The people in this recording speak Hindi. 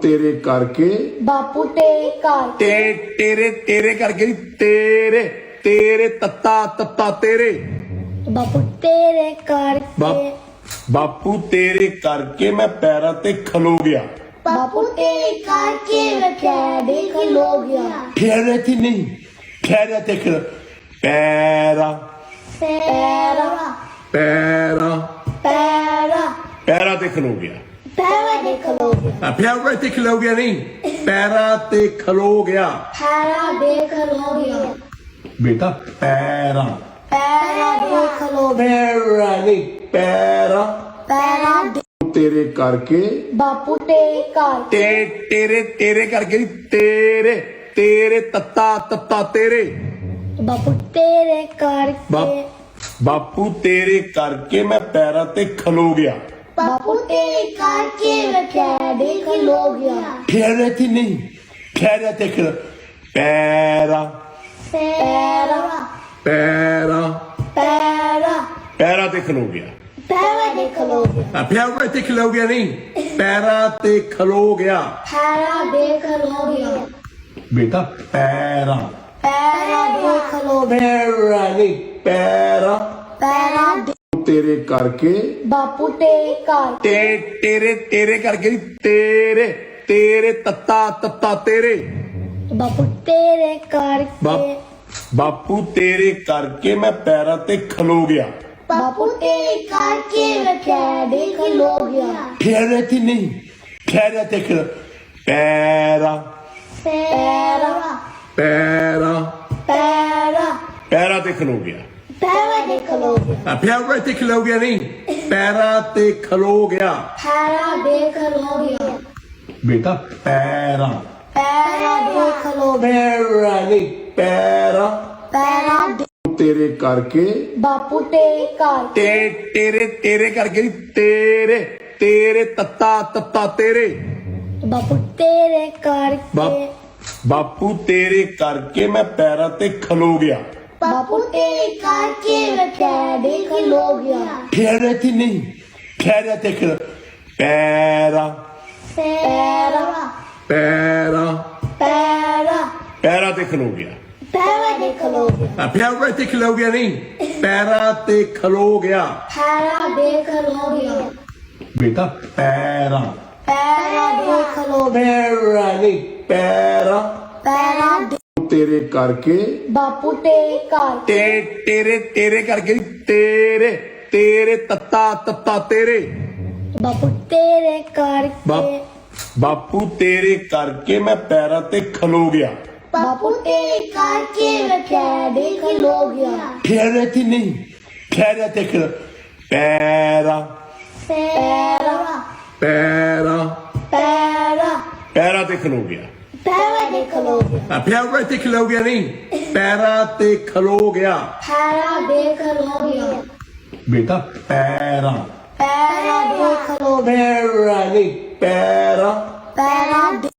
ਤੇਰੇ ਕਰਕੇ ਬਾਪੂ ਤੇਰੇ ਘਰ ਤੇ ਤੇਰੇ ਤੇਰੇ ਕਰਕੇ ਨੀ, ਤੇਰੇ ਤੇਰੇ ਤੱਤਾ ਤੱਤਾ ਤੇਰੇ ਬਾਪੂ ਤੇਰੇ ਬਾਪ- ਕਰਕੇ ਬਾਪੂ ਤੇਰੇ ਕਰਕੇ ਮੈਂ ਪੈਰਾਂ ਤੇ ਖਲੋ ਗਿਆ ਬਾਪੂ ਤੇਰੇ ਕਰਕੇ ਰੱਖਿਆ ਦੇਖ ਲੋ ਗਿਆ ਠਹਿਰੇ ਤੇ ਨਹੀਂ ਠਹਿਰੇ ਤੇ ਖਲੋ ਪੈਰਾਂ ਪੈਰਾ ਪੈਰਾਂ ਪੈਰਾ ਪੈਰਾਂ ਤੇ ਖਲੋ ਗਿਆ पैरा ते गया। हाँ, पैरा खलो गया नहीं पैरा ते खलो गया। पैरा बे खलो गया। बेटा पैरा। पैरा बे खलो पैरा नहीं पैरा। पैरा तेरे करके। बापू तेरे कर ते, तेरे तेरे करके नहीं तेरे तेरे तत्ता तत्ता तेरे। बापू तेरे करके। बापू तेरे करके मैं पैरा ते खलो गया। पप्पू तेरे काट के रखा है देख लो गया खैरती नहीं खैरत देख पैरा पैरा पैरा पैरा ਪੈਰਾ ਤੇ ਖਲੋ ਗਿਆ पैरा देख लो गया ਆ ਪੈਰਾ ਤੇ ਖਲੋ ਗਿਆ ਨਹੀਂ ਪੈਰਾ ਤੇ ਖਲੋ ਗਿਆ पैरा देख लो गया ਬੇਟਾ ਪੈਰਾ पैरा देख लो गया। ਪੈਰਾ ਨਹੀਂ ਪੈਰਾ ਦੇ- ਤੇਰੇ ਕਰਕੇ ਬਾਪੂ ਤੇਰੇ ਘਰ ਤੇ ਤੇਰੇ ਤੇਰੇ ਕਰਕੇ ਨੀ, ਤੇਰੇ ਤੇਰੇ ਤੱਤਾ ਤੱਤਾ ਤੇਰੇ ਬਾਪੂ ਤੇਰੇ ਬਾਪ- ਕਰਕੇ ਬਾਪੂ ਤੇਰੇ ਕਰਕੇ ਮੈਂ ਪੈਰਾਂ ਤੇ ਖਲੋ ਗਿਆ ਬਾਪੂ ਤੇਰੇ ਕਰਕੇ ਰੱਖਿਆ ਦੇਖ ਲੋ ਗਿਆ ਠਹਿਰੇ ਤੇ ਨਹੀਂ ਠਹਿਰੇ ਤੇ ਖਲੋ ਪੈਰਾਂ ਪੈਰਾ ਪੈਰਾਂ ਪੈਰਾ ਪੈਰਾਂ ਤੇ ਖਲੋ ਗਿਆ ਪੈਰਾ ਦੇਖ ਲੋ ਗਿਆ ਆ ਪੈਰਾਂ ਤੇ ਖਲੋ ਗਿਆ ਨਹੀਂ। ਪੈਰਾਂ ਤੇ ਖਲੋ ਗਿਆ। ਪੈਰਾ ਦੇਖ ਲੋ ਗਿਆ। ਬੇਟਾ ਪੈਰਾਂ। ਪੈਰਾ ਦੇਖ ਲੋ ਗਿਆ। ਪੈਰਾਂ ਨਹੀਂ ਪੈਰਾਂ। ਪੈਰਾ ਦੇ- ਤੇਰੇ ਕਰਕੇ। ਬਾਪੂ ਤੇਰੇ ਘਰ। ਤੇ ਤੇਰੇ ਤੇਰੇ ਕਰਕੇ ਨੀ, ਤੇਰੇ ਤੇਰੇ ਤੱਤਾ ਤੱਤਾ ਤੇਰੇ। ਬਾਪੂ ਤੇਰੇ ਬਾਪ- ਕਰਕੇ ਬਾਪੂ ਤੇਰੇ ਕਰਕੇ ਮੈਂ ਪੈਰਾਂ ਤੇ ਖਲੋ ਗਿਆ। बापू तेरे काट के पैदे खलो गया। ठहरती नहीं ठहरते खलो। पैरा। पैरा। पैरा। पैरा। पैरा ते खलो गया पैरा ते खलो गया गया नहीं पैरा ते खलो गया पैरा ते खलो गया बेटा पैरा। पैरा ते खलो गया पैरा नहीं पैरा। ਦੇ- ਤੇਰੇ ਕਰਕੇ ਬਾਪੂ ਤੇਰੇ ਘਰ ਤੇ ਤੇਰੇ ਤੇਰੇ ਕਰਕੇ ਨੀ, ਤੇਰੇ ਤੇਰੇ ਤੱਤਾ ਤੱਤਾ ਤੇਰੇ ਬਾਪੂ ਤੇਰੇ ਬਾਪ- ਕਰਕੇ ਬਾਪੂ ਤੇਰੇ ਕਰਕੇ ਮੈਂ ਪੈਰਾਂ ਤੇ ਖਲੋ ਗਿਆ ਬਾਪੂ ਤੇਰੇ ਕਰਕੇ ਰੱਖਿਆ ਦੇਖ ਲੋ ਗਿਆ ਠਹਿਰੇ ਤੇ ਨਹੀਂ ਠਹਿਰੇ ਤੇ ਖਲੋ ਪੈਰਾਂ ਪੈਰਾ ਪੈਰਾਂ ਪੈਰਾ ਪੈਰਾਂ ਤੇ ਖਲੋ ਗਿਆ ਪੈਰਾ ਦੇਖ ਲੋ ਗਿਆ ਆ ਪੈਰਾਂ ਤੇ ਖਲੋ ਗਿਆ ਨਹੀਂ ਪੈਰਾਂ ਤੇ ਖਲੋ ਗਿਆ ਪੈਰਾ ਦੇਖ ਲੋ ਗਿਆ ਬੇਟਾ ਪੈਰਾਂ ਪੈਰਾ ਦੇਖ ਲੋ ਗਿਆ ਪੈਰਾਂ ਨਹੀਂ ਪੈਰਾਂ ਪੈਰਾ ਦੇ-